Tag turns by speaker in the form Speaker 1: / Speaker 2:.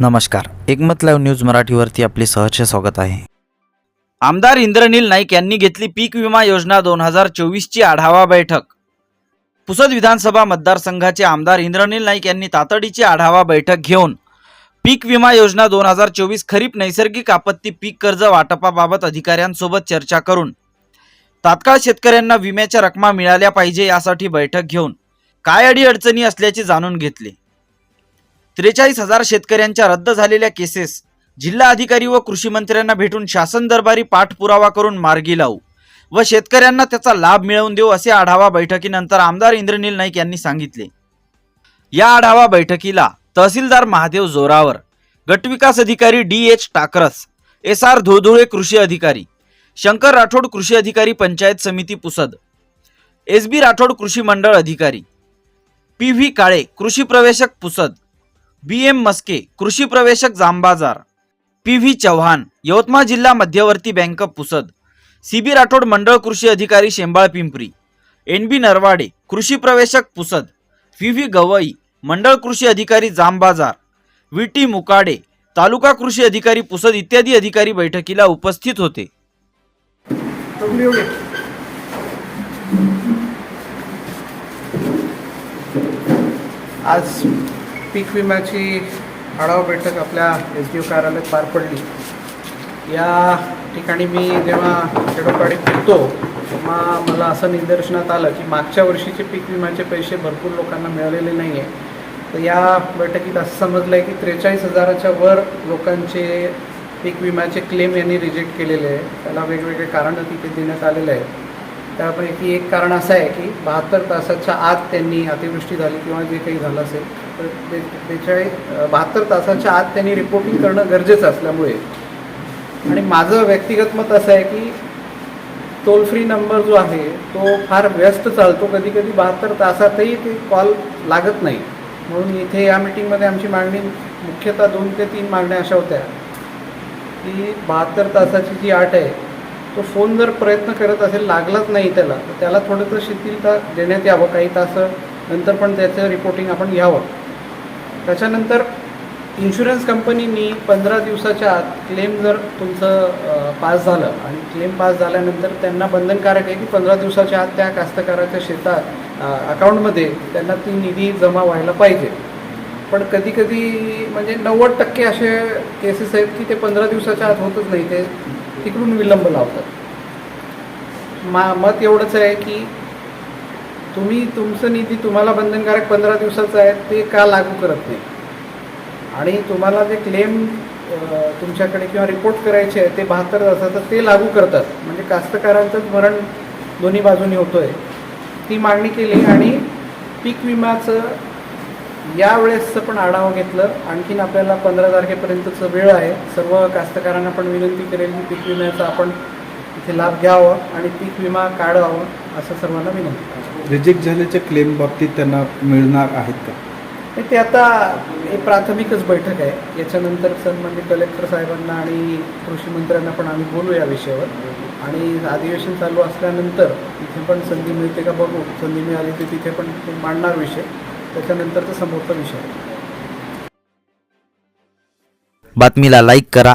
Speaker 1: नमस्कार. एकमत live news मराठीवरती आपले सहर्ष स्वागत आहे.
Speaker 2: आमदार इंद्रनील नाईक यांनी घेतली पीक विमा योजना दोन हजार चोवीसची आढावा बैठक. पुसद विधानसभा मतदारसंघाचे आमदार इंद्रनील नाईक यांनी तातडीची आढावा बैठक घेऊन पीक विमा योजना दोन हजार चोवीस खरीप नैसर्गिक आपत्ती पीक कर्ज वाटपाबाबत अधिकाऱ्यांसोबत चर्चा करून तात्काळ शेतकऱ्यांना विम्याच्या रकमा मिळाल्या पाहिजे यासाठी बैठक घेऊन काय अडीअडचणी असल्याचे जाणून घेतले. त्रेचाळीस हजार शेतकऱ्यांच्या रद्द झालेल्या केसेस. जिल्हा अधिकारी व कृषी मंत्र्यांना भेटून शासन दरबारी पाठपुरावा करून मार्गी लावू. व शेतकऱ्यांना त्याचा लाभ मिळवून देऊ असे आढावा बैठकीनंतर आमदार इंद्रनील नाईक यांनी सांगितले. या आढावा बैठकीला तहसीलदार महादेव जोरावर गटविकास अधिकारी D H Takras S R Dhuldhule कृषी अधिकारी शंकर राठोड कृषी अधिकारी पंचायत समिती पुसद एस बी राठोड कृषी मंडळ अधिकारी पी व्ही काळे कृषी प्रवेशक पुसद बी एम मस्के कृषी प्रवेशक जांबाजार पी व्ही चव्हाण यवतमाळ जिल्हा मध्यवर्ती bank Pusad. C B Rathod मंडळ कृषी अधिकारी शेंबाळ पिंपरी. एन बी नरवाडे कृषी प्रवेशक पुसद. व्ही व्ही गवई मंडळ कृषी अधिकारी जांबाजार व्ही टी मुकाडे तालुका कृषी अधिकारी पुसद इत्यादी अधिकारी बैठकीला उपस्थित होते.
Speaker 3: आज पीक विम्याची आढावा बैठक आपल्या एस डी ओ कार्यालयात पार पडली. या ठिकाणी मी जेव्हा खेडोपाडी फिरतो तेव्हा मला असं निदर्शनात आलं की मागच्या वर्षीचे पीक विम्याचे पैसे भरपूर लोकांना मिळालेले नाही आहे तर या बैठकीत असं समजलं आहे की त्रेचाळीस हजाराच्या वर लोकांचे पीक विम्याचे क्लेम यांनी रिजेक्ट केलेले आहे. त्याला वेगवेगळे कारणं तिथे देण्यात आलेले आहे त्यापैकी एक कारण असं आहे की बहात्तर तासाच्या आत त्यांनी अतिवृष्टी झाली किंवा जे काही झालं असेल तर ते बहात्तर तासाच्या आत त्यांनी रिपोर्टिंग करणं गरजेचं असल्यामुळे. आणि माझं व्यक्तिगत मत असं आहे की टोल फ्री नंबर जो आहे तो फार व्यस्त चालतो. कधी कधी बहात्तर तासातही ते कॉल लागत नाही. म्हणून इथे या मिटिंगमध्ये आमची मागणी मुख्यतः दोन ते तीन मागण्या अशा होत्या. की बहात्तर तासाची जी आट आहे तो फोन जर प्रयत्न करत असेल लागलाच नाही त्याला तर त्याला थोडंसं शिथिलता देण्यात यावं. काही तास नंतर पण त्याचं रिपोर्टिंग आपण घ्यावं. त्याच्यानंतर इन्शुरन्स कंपनीनी पंधरा दिवसाच्या आत क्लेम जर तुमचं पास झालं आणि क्लेम पास झाल्यानंतर त्यांना बंधनकारक आहे की पंधरा दिवसाच्या आत त्या कास्तकाराच्या शेतात अकाउंटमध्ये त्यांना ती निधी जमा व्हायला पाहिजे. पण कधी कधी म्हणजे नव्वद टक्के असे केसेस आहेत की ते पंधरा दिवसाच्या आत होतच नाही ते तिकडून विलंब लावतात. मा मत एवढंच आहे की तुम्ही तुमचं निधी तुम्हाला बंधनकारक पंधरा दिवसाचं आहे ते का लागू करत नाही? आणि तुम्हाला जे क्लेम तुमच्याकडे किंवा रिपोर्ट करायचे आहे ते बहात्तर तासाचं ते लागू करतात. म्हणजे कास्तकारांचंच मरण दोन्ही बाजूनी होतो आहे ती मागणी केली आणि पीक विम्याचं यावेळेसचं पण आढावा घेतलं. आणखीन आपल्याला पंधरा तारखेपर्यंतचं वेळ आहे. सर्व कास्तकारांना पण विनंती करेल की पीक विम्याचा आपण इथे लाभ घ्यावा आणि पीक विमा काढावा असं सर्वांना विनंती
Speaker 4: रिजेक्ट झाल्याच्या क्लेम बाबतीत त्यांना मिळणार आहेत का?
Speaker 3: ते आता हे प्राथमिकच बैठक आहे. याच्यानंतर संबंधित कलेक्टर साहेबांना आणि कृषी मंत्र्यांना पण आम्ही बोलू या विषयावर. आणि अधिवेशन चालू असल्यानंतर तिथे पण संधी मिळते का बघू. संधी मिळाली तर तिथे पण मांडणार विषय. त्याच्यानंतरचा समोरचा विषय.
Speaker 1: बातमीला लाईक करा.